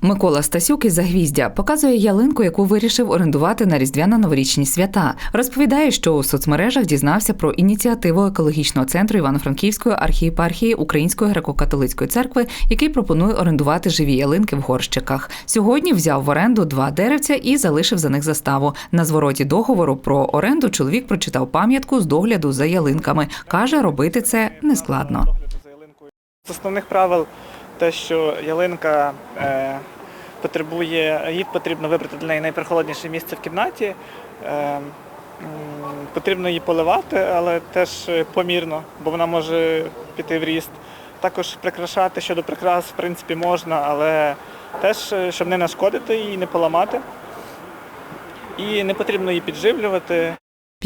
Микола Стасюк із Загвіздя показує ялинку, яку вирішив орендувати на різдвяно-новорічні свята. Розповідає, що у соцмережах дізнався про ініціативу екологічного центру Івано-Франківської архієпархії Української греко-католицької церкви, який пропонує орендувати живі ялинки в горщиках. Сьогодні взяв в оренду два деревця і залишив за них заставу. На звороті договору про оренду чоловік прочитав пам'ятку з догляду за ялинками. каже, робити це нескладно. З основних правил те, що ялинка е, потребує, їй потрібно вибрати для неї найпрохолодніше місце в кімнаті. Е, потрібно її поливати, але теж помірно, бо вона може піти в ріст. Також прикрашати щодо прикрас, в принципі, можна, але теж, е, щоб не нашкодити її, не поламати. І не потрібно її підживлювати.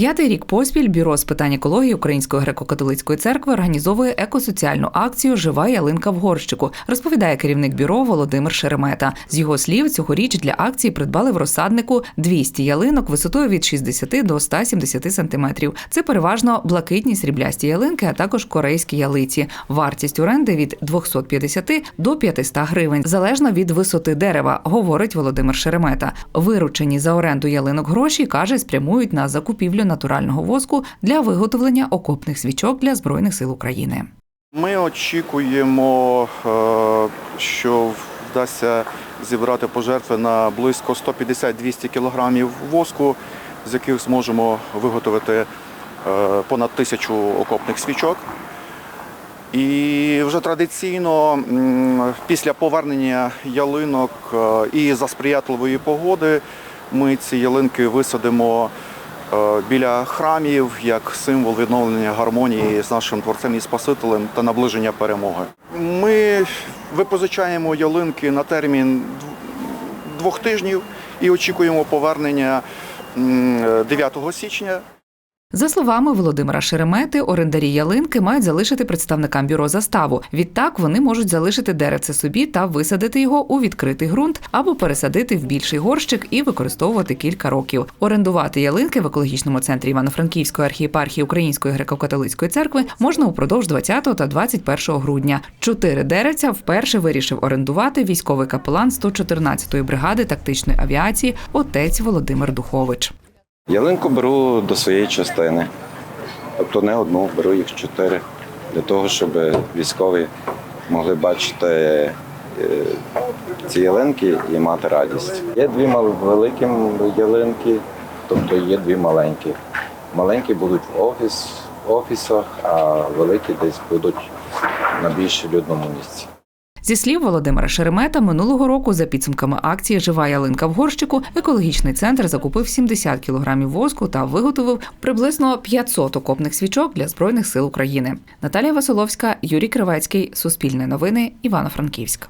П'ятий рік поспіль бюро з питань екології Української греко-католицької церкви організовує екосоціальну акцію Жива ялинка в горщику, розповідає керівник бюро Володимир Шеремета. З його слів, цьогоріч для акції придбали в розсаднику 200 ялинок висотою від 60 до 170 сантиметрів. Це переважно блакитні сріблясті ялинки, а також корейські ялиці. Вартість оренди від 250 до 500 гривень, залежно від висоти дерева, говорить Володимир Шеремета. Виручені за оренду ялинок гроші каже, спрямують на закупівлю натурального воску для виготовлення окопних свічок для збройних сил України. Ми очікуємо, е, що вдасться зібрати пожертви на близько 150-200 кілограмів воску, з яких зможемо виготовити е, понад тисячу окопних свічок. І вже традиційно після повернення ялинок е, і за сприятливої погоди ми ці ялинки висадимо біля храмів як символ відновлення гармонії з нашим творцем і Спасителем та наближення перемоги. Ми випозичаємо ялинки на термін двох тижнів і очікуємо повернення 9 січня. За словами Володимира Шеремети, орендарі ялинки мають залишити представникам бюро заставу. Відтак вони можуть залишити деревце собі та висадити його у відкритий ґрунт або пересадити в більший горщик і використовувати кілька років. Орендувати ялинки в екологічному центрі Івано-Франківської архієпархії Української греко-католицької церкви можна упродовж 20 та 21 грудня. Чотири деревця вперше вирішив орендувати військовий капелан 114-ї бригади тактичної авіації отець Володимир Духович. Ялинку беру до своєї частини. Тобто не одну, беру їх чотири. Для того, щоб військові могли бачити е, ці ялинки і мати радість. Є дві великі ялинки, тобто є дві маленькі. Маленькі будуть в офіс, офісах, а великі десь будуть на більш людному місці. Зі слів Володимира Шеремета, минулого року за підсумками акції Жива ялинка в горщику екологічний центр закупив 70 кілограмів воску та виготовив приблизно 500 окопних свічок для збройних сил України. Наталія Василовська, Юрій Кривецький, Суспільне новини, Івано-Франківськ.